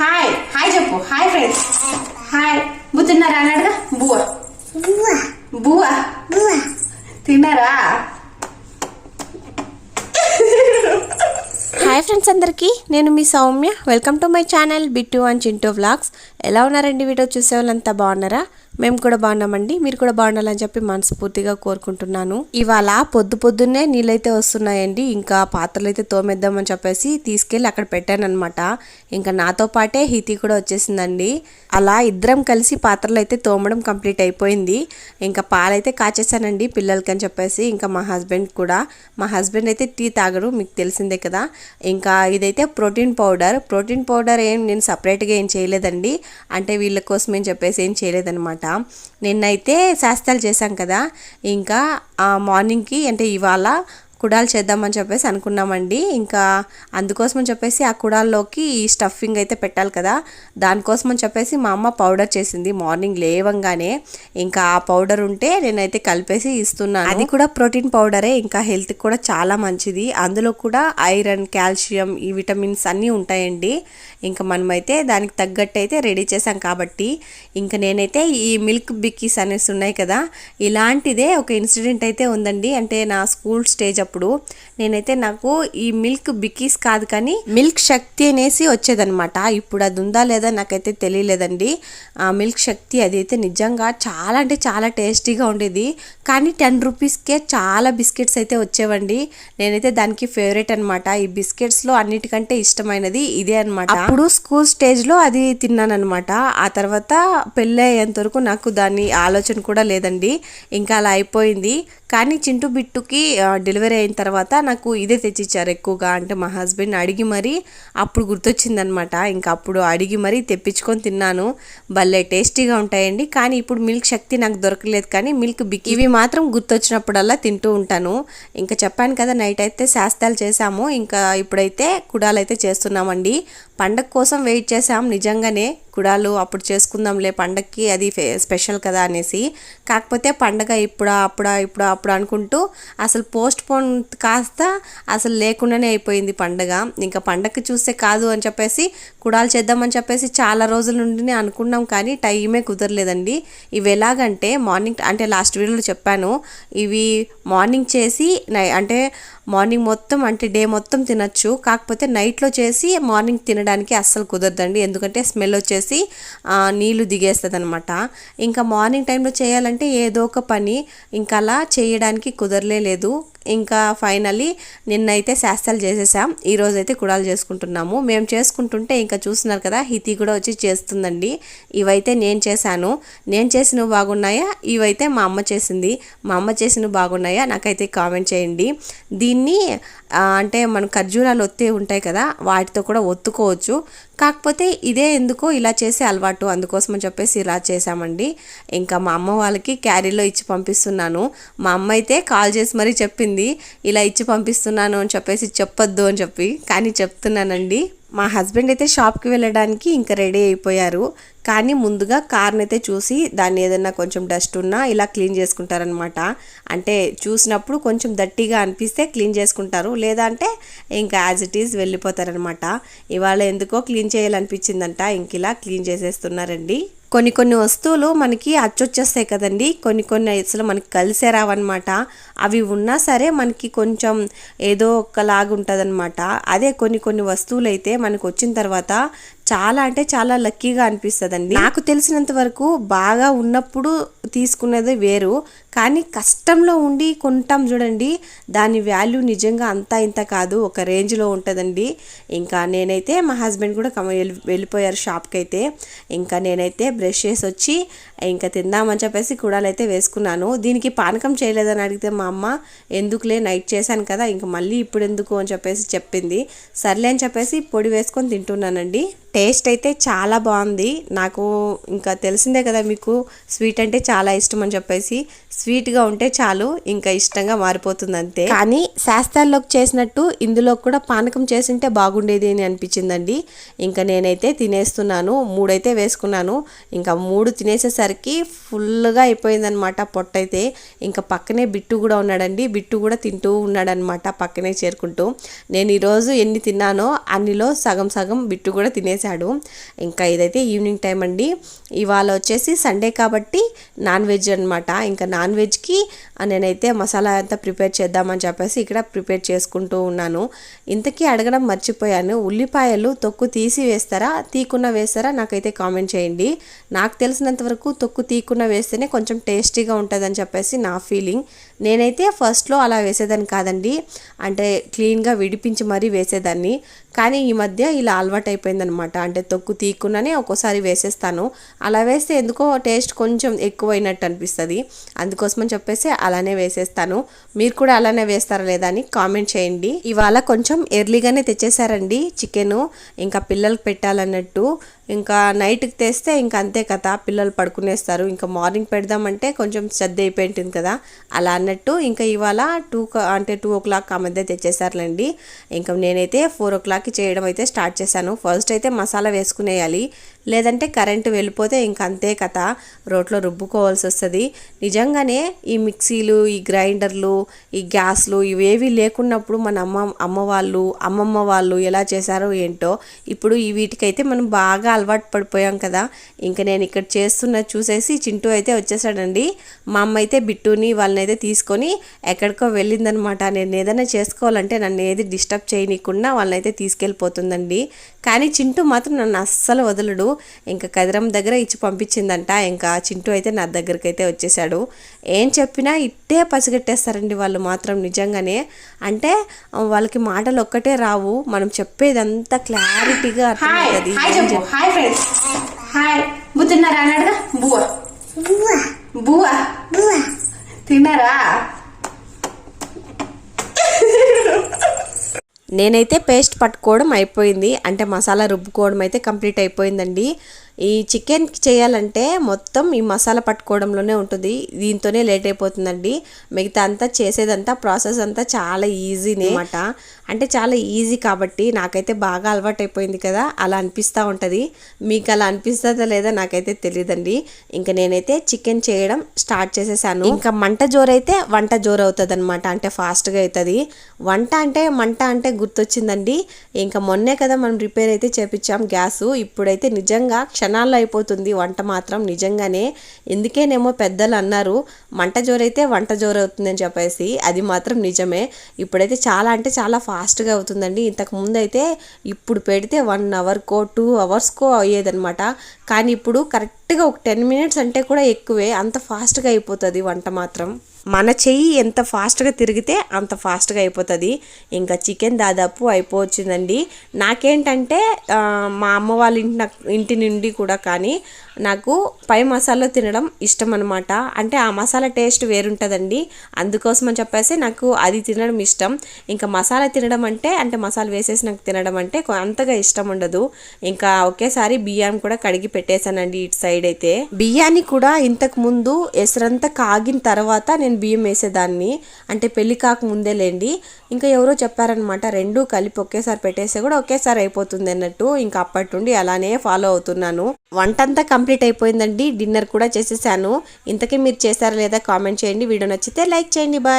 Hi hi చెప్పు. Hi friends hi బు తిన్నారా? అన్నాడుగా బువ్వ. బువ్వ. తిన్నారా? హాయ్ ఫ్రెండ్స్ అందరికీ నేను మీ Soumya. Welcome to my channel Bittu and Chintu vlogs ఎలా ఉన్నారండి వీడియో చూసే వాళ్ళంతా బాగున్నారా? మేము కూడా బాగున్నామండి మీరు కూడా బాగుండాలని చెప్పి మనస్ఫూర్తిగా కోరుకుంటున్నాను. ఇవాళ పొద్దు పొద్దున్నే నీళ్ళైతే వస్తున్నాయండి ఇంకా పాత్రలు అయితే తోమేద్దామని చెప్పేసి తీసుకెళ్ళి అక్కడ పెట్టాను అనమాట ఇంకా నాతో పాటే హితి కూడా వచ్చేసిందండి. అలా ఇద్దరం కలిసి పాత్రలు అయితే తోమడం కంప్లీట్ అయిపోయింది. ఇంకా పాలైతే కాచేసానండి పిల్లలకి అని చెప్పేసి ఇంకా మా హస్బెండ్ కూడా. మా హస్బెండ్ అయితే టీ తాగడు మీకు తెలిసిందే కదా. ఇంకా ఇదైతే ప్రోటీన్ పౌడర్. ప్రోటీన్ పౌడర్ ఏం నేను సపరేట్గా ఏం చేయలేదండి. అంటే వీళ్ళ కోసం ఏం చెప్పేసి ఏం చేయలేదనమాట నిన్నైతే శాస్త్రాలు చేశాం కదా. ఇంకా మార్నింగ్కి అంటే ఇవాళ కుడాలు చేద్దామని చెప్పేసి అనుకున్నామండి. ఇంకా అందుకోసమని చెప్పేసి ఆ కుడాల్లోకి ఈ స్టఫింగ్ అయితే పెట్టాలి కదా. దానికోసమని చెప్పేసి మా అమ్మ పౌడర్ చేసింది మార్నింగ్ లేవంగానే. ఇంకా ఆ పౌడర్ ఉంటే నేనైతే కలిపేసి ఇస్తున్నాను. అది కూడా ప్రోటీన్ పౌడరే ఇంకా హెల్త్ కూడా చాలా మంచిది. అందులో కూడా ఐరన్ కాల్షియం ఈ విటమిన్స్ అన్నీ ఉంటాయండి. ఇంకా మనమైతే దానికి తగ్గట్టు అయితే రెడీ చేసాం కాబట్టి. ఇంకా నేనైతే ఈ మిల్క్ బిక్కీస్ అనేసి ఉన్నాయి కదా. ఇలాంటిదే ఒక ఇన్సిడెంట్ అయితే ఉందండి. అంటే నా స్కూల్ స్టేజ్ అప్పుడు నేనైతే నాకు ఈ మిల్క్ బిక్కీస్ కాదు కానీ మిల్క్ శక్తి అనేసి వచ్చేదనమాట ఇప్పుడు అది ఉందా లేదా నాకైతే తెలియలేదండి. ఆ మిల్క్ శక్తి అది అయితే నిజంగా చాలా అంటే చాలా టేస్టీగా ఉండేది. కానీ టెన్ రూపీస్కే చాలా బిస్కెట్స్ అయితే వచ్చేవండి. నేనైతే దానికి ఫేవరెట్ అనమాట ఈ బిస్కెట్స్లో అన్నిటికంటే ఇష్టమైనది ఇదే అనమాట అప్పుడు స్కూల్ స్టేజ్లో అది తిన్నాను అనమాట ఆ తర్వాత పెళ్ళి అయ్యేంత వరకు నాకు దాని ఆలోచన కూడా లేదండి. ఇంకా అలా అయిపోయింది. కానీ చింటూ బిట్టుకి డెలివరీ అయిన తర్వాత నాకు ఇదే తెచ్చిచ్చారు ఎక్కువగా. అంటే మా హస్బెండ్ అడిగి మరీ అప్పుడు గుర్తొచ్చిందనమాట ఇంకా అప్పుడు అడిగి మరీ తెప్పించుకొని తిన్నాను. భలే టేస్టీగా ఉంటాయండి. కానీ ఇప్పుడు మిల్క్ శక్తి నాకు దొరకలేదు. కానీ మిల్క్ బిక్ ఇవి మాత్రం గుర్తొచ్చినప్పుడల్లా తింటూ ఉంటాను. ఇంకా చెప్పాను కదా నైట్ అయితే శాస్త్రాలు చేసాము ఇంకా ఇప్పుడైతే కుడాలు అయితే చేస్తున్నామండి. పండగ కోసం వెయిట్ చేసాం నిజంగానే కుడాలు అప్పుడు చేసుకుందాంలే పండగకి అది స్పెషల్ కదా అనేసి. కాకపోతే పండగ ఇప్పుడా అప్పుడా ఇప్పుడా అప్పుడు అనుకుంటూ అసలు పోస్ట్ పోన్ కాస్త అసలు లేకుండానే అయిపోయింది పండగ. ఇంకా పండగకి చూస్తే కాదు అని చెప్పేసి కుడాలు చేద్దామని చెప్పేసి చాలా రోజుల నుండి అనుకున్నాం కానీ టైమే కుదరలేదండి. ఇవి ఎలాగంటే మార్నింగ్ అంటే లాస్ట్ వీడియోలో చెప్పాను ఇవి మార్నింగ్ చేసి నై- అంటే మార్నింగ్ మొత్తం అంటే డే మొత్తం తినచ్చు. కాకపోతే నైట్లో చేసి మార్నింగ్ తినడానికి అస్సలు కుదరదండి. ఎందుకంటే స్మెల్ వచ్చేసి నీళ్ళు దిగేస్తుంది అనమాట ఇంకా మార్నింగ్ టైంలో చేయాలంటే ఏదో ఒక పని. ఇంకా అలా చేయడానికి కుదరలే లేదు ఇంకా ఫైనలీ నిన్నైతే శాస్త్రాలు చేసేసాం. ఈరోజు అయితే కుడాలు చేసుకుంటున్నాము. మేము చేసుకుంటుంటే ఇంకా చూస్తున్నారు కదా హితి కూడా వచ్చి చేస్తుందండి. ఇవైతే నేను చేశాను. నేను చేసినవి బాగున్నాయా? ఇవైతే మా అమ్మ చేసింది. మా అమ్మ చేసినవి బాగున్నాయా? నాకైతే కామెంట్ చేయండి. దీన్ని అంటే మన ఖర్జూరాలు ఒత్తే ఉంటాయి కదా వాటితో కూడా ఒత్తుకోవచ్చు. కాకపోతే ఇదే ఎందుకో ఇలా చేసే అలవాటు. అందుకోసం అని చెప్పేసి ఇలా చేసామండి ఇంకా మా అమ్మ వాళ్ళకి క్యారీలో ఇచ్చి పంపిస్తున్నాను. మా అమ్మ అయితే కాల్ చేసి మరీ చెప్పింది. ఇలా ఇచ్చి పంపిస్తున్నాను అని చెప్పేసి చెప్పొద్దు అని చెప్పి. కానీ చెప్తున్నానండి మా హస్బెండ్ అయితే షాప్కి వెళ్ళడానికి ఇంకా రెడీ అయిపోయారు. కానీ ముందుగా కార్ని అయితే చూసి దాన్ని ఏదైనా కొంచెం డస్ట్ ఉన్నా ఇలా క్లీన్ చేసుకుంటారనమాట అంటే చూసినప్పుడు కొంచెం దట్టిగా అనిపిస్తే క్లీన్ చేసుకుంటారు. లేదంటే ఇంకా యాజ్ ఇట్ ఈజ్ వెళ్ళిపోతారనమాట ఇవాళ ఎందుకో క్లీన్ చేయాలనిపించిందంట ఇంక ఇలా క్లీన్ చేసేస్తున్నారండి. కొన్ని కొన్ని వస్తువులు మనకి అచ్చొచ్చేస్తాయి కదండి. కొన్ని కొన్ని అసలు మనకి కలిసే రావన్నమాట. అవి ఉన్నా సరే మనకి కొంచెం ఏదో ఒకలాగా ఉంటుంది అదే కొన్ని కొన్ని వస్తువులు అయితే మనకు వచ్చిన తర్వాత చాలా అంటే చాలా లక్కీగా అనిపిస్తుందండి. నాకు తెలిసినంత వరకు బాగా ఉన్నప్పుడు తీసుకునేది వేరు. కానీ కష్టంలో ఉండి కొంటాం చూడండి దాని వాల్యూ నిజంగా అంతా ఇంత కాదు. ఒక రేంజ్లో ఉంటుందండి. ఇంకా నేనైతే మా హస్బెండ్ కూడా కమ- వెళ్ళి- వెళ్ళిపోయారు షాప్కి అయితే ఇంకా నేనైతే బ్రష్ చేసి వచ్చి ఇంకా తిందామని చెప్పేసి కూడాలైతే వేసుకున్నాను. దీనికి పానకం చేయలేదని అడిగితే మా అమ్మ ఎందుకులే నైట్ చేశాను కదా ఇంకా మళ్ళీ ఇప్పుడు ఎందుకు అని చెప్పేసి చెప్పింది. సర్లే అని చెప్పేసి పొడి వేసుకొని తింటున్నానండి. టేస్ట్ అయితే చాలా బాగుంది. నాకు ఇంకా తెలిసిందే కదా మీకు స్వీట్ అంటే చాలా ఇష్టం అని చెప్పేసి. స్వీట్గా ఉంటే చాలు ఇంకా ఇష్టంగా మారిపోతుంది అంతే కానీ శాస్త్రాల్లోకి చేసినట్టు ఇందులో కూడా పానకం చేసింటే బాగుండేది అని అనిపించిందండి. ఇంకా నేనైతే తినేస్తున్నాను మూడైతే వేసుకున్నాను. ఇంకా మూడు తినేసేసరికి ఫుల్గా అయిపోయిందనమాట పొట్టయితే ఇంకా పక్కనే బిట్టు కూడా ఉన్నాడండి బిట్టు కూడా తింటూ ఉన్నాడనమాట పక్కనే చేరుకుంటూ. నేను ఈరోజు ఎన్ని తిన్నానో అన్నిలో సగం సగం బిట్టు కూడా తినేసాడు తినేశాడు. ఇంకా ఇదైతే ఈవినింగ్ టైం అండి. ఇవాళ వచ్చేసి సండే కాబట్టి నాన్ వెజ్ అనమాట ఇంకా నాన్ నాన్ వెజ్కి నేనైతే మసాలా అంతా ప్రిపేర్ చేద్దామని చెప్పేసి ఇక్కడ ప్రిపేర్ చేసుకుంటూ ఉన్నాను. ఇంతకీ అడగడం మర్చిపోయాను. ఉల్లిపాయలు తొక్కు తీసి వేస్తారా? తీకున్న వేస్తారా? నాకైతే కామెంట్ చేయండి. నాకు తెలిసినంత వరకు తొక్కు తీకున్న వేస్తేనే కొంచెం టేస్టీగా ఉంటుందని చెప్పేసి నా ఫీలింగ్. నేనైతే ఫస్ట్లో అలా వేసేదాన్ని కాదండి. అంటే క్లీన్గా విడిపించి మరీ వేసేదాన్ని. కానీ ఈ మధ్య ఇలా అలవాటు అయిపోయిందనమాట అంటే తొక్కు తీయకుండానే ఒక్కోసారి వేసేస్తాను. అలా వేస్తే ఎందుకో టేస్ట్ కొంచెం ఎక్కువైనట్టు అనిపిస్తుంది. అందుకోసమని చెప్పేసి అలానే వేసేస్తాను. మీరు కూడా అలానే వేస్తారా లేదా అని కామెంట్ చేయండి. ఇవాళ కొంచెం ఎర్లీగానే తెచ్చేసారండి చికెను. ఇంకా పిల్లలకు పెట్టాలన్నట్టు. ఇంకా నైట్కి తెస్తే ఇంకా అంతే కదా పిల్లలు పడుకునేస్తారు. ఇంకా మార్నింగ్ పెడదామంటే కొంచెం శ్రద్ధ అయిపోయింటుంది కదా. అలా అన్నట్టు ఇంకా ఇవాళ టూ అంటే టూ ఓ క్లాక్ ఆ మధ్య తెచ్చేసారులేండి ఇంకా నేనైతే ఫోర్ ఓ క్లాక్కి చేయడం అయితే స్టార్ట్ చేశాను. ఫస్ట్ అయితే మసాలా వేసుకునేయాలి. లేదంటే కరెంటు వెళ్ళిపోతే ఇంక అంతే కథ. రోట్లో రుబ్బుకోవాల్సి వస్తుంది. నిజంగానే ఈ మిక్సీలు ఈ గ్రైండర్లు ఈ గ్యాస్లు ఇవేవి లేకున్నప్పుడు మన అమ్మ అమ్మ వాళ్ళు అమ్మమ్మ వాళ్ళు ఎలా చేశారో ఏంటో ఇప్పుడు ఈ వీటికైతే మనం బాగా అలవాటు పడిపోయాం కదా. ఇంకా నేను ఇక్కడ చేస్తున్న చూసేసి చింటూ అయితే వచ్చేసాడండి. మా అమ్మ అయితే బిట్టుని వాళ్ళని అయితే తీసుకొని ఎక్కడికో వెళ్ళిందనమాట. నేను ఏదైనా చేసుకోవాలంటే నన్ను ఏది డిస్టర్బ్ చేయనీయకుండా వాళ్ళని అయితే తీసుకెళ్ళిపోతుందండి. కానీ చింటూ మాత్రం నన్ను అస్సలు వదలడు. ఇంకా కదిరం దగ్గర ఇచ్చి పంపించిందంట. ఇంకా చింటూ అయితే నా దగ్గరికి అయితే వచ్చేసాడు. ఏం చెప్పినా ఇట్టే పసిగట్టేస్తారండి వాళ్ళు మాత్రం నిజంగానే. అంటే వాళ్ళకి మాటలు ఒక్కటే రావు. మనం చెప్పేదంతా క్లారిటీగా అర్థమవుతుంది. హాయ్ హాయ్ బువ్వ. బువ్వ. బువ్వ. తిన్నారా? నేనైతే పేస్ట్ పట్టుకోవడం అయిపోయింది. అంటే మసాలా రుబ్బుకోవడం అయితే కంప్లీట్ అయిపోయిందండి. ఈ చికెన్కి చేయాలంటే మొత్తం ఈ మసాలా పట్టుకోవడంలోనే ఉంటుంది. దీంతోనే లేట్ అయిపోతుందండి. మిగతా అంతా చేసేదంతా ప్రాసెస్ అంతా చాలా ఈజీనే. అనమాట అంటే చాలా ఈజీ కాబట్టి నాకైతే బాగా అలవాటు అయిపోయింది కదా అలా అనిపిస్తూ ఉంటుంది. మీకు అలా అనిపిస్తుందా లేదా నాకైతే తెలియదండి ఇంకా నేనైతే చికెన్ చేయడం స్టార్ట్ చేసేసాను. ఇంకా మంట జోరైతే వంట జోరు అవుతుంది అనమాట అంటే ఫాస్ట్గా అవుతుంది వంట అంటే మంట అంటే గుర్తొచ్చిందండి. ఇంకా మొన్నే కదా మనం రిపేర్ అయితే చేపించాం గ్యాస్. ఇప్పుడైతే నిజంగా క్షణాల్లో అయిపోతుంది వంట మాత్రం నిజంగానే. ఎందుకేనేమో పెద్దలు అన్నారు మంట జోరైతే వంట జోరవుతుందని చెప్పేసి అది మాత్రం నిజమే. ఇప్పుడైతే చాలా అంటే చాలా ఫాస్ట్గా అవుతుందండి. ఇంతకు ముందు అయితే ఇప్పుడు పెడితే వన్ అవర్కో టూ అవర్స్కో అయ్యేదనమాట కానీ ఇప్పుడు కరెక్ట్గా ఒక టెన్ మినిట్స్ అంటే కూడా ఎక్కువే. అంత ఫాస్ట్గా అయిపోతుంది వంట మాత్రం. మన చెయ్యి ఎంత ఫాస్ట్గా తిరిగితే అంత ఫాస్ట్గా అయిపోతుంది. ఇంకా చికెన్ దాదాపు అయిపోవచ్చిందండి. నాకేంటంటే మా అమ్మ వాళ్ళ ఇంటి నాకు- ఇంటి నుండి కూడా కానీ నాకు పై మసాలా తినడం ఇష్టం అనమాట అంటే ఆ మసాలా టేస్ట్ వేరుంటుందండి. అందుకోసం అని చెప్పేసి నాకు అది తినడం ఇష్టం. ఇంకా మసాలా తినడం అంటే అంటే మసాలా వేసేసి నాకు తినడం అంటే అంతగా ఇష్టం ఉండదు. ఇంకా ఒకేసారి బియ్యం కూడా కడిగి పెట్టేశానండి ఇటు సైడ్ అయితే. బియ్యాన్ని కూడా ఇంతకు ముందు ఎసరంతా కాగిన తర్వాత నేను బియ్యం వేసేదాన్ని. అంటే పెళ్ళి కాక ముందే లేండి. ఇంకా ఎవరో చెప్పారనమాట రెండు కలిపి ఒకేసారి పెట్టేస్తే కూడా ఒకేసారి అయిపోతుంది అన్నట్టు. ఇంకా అప్పటి నుండి అలానే ఫాలో అవుతున్నాను. వంట అంతా కంప్లీట్ అయిపోయిందండి. డిన్నర్ కూడా చేసేసాను. ఇంతకీ మీరు చేశారా లేదా కామెంట్ చేయండి. వీడియో నచ్చితే లైక్ చేయండి. బాయ్.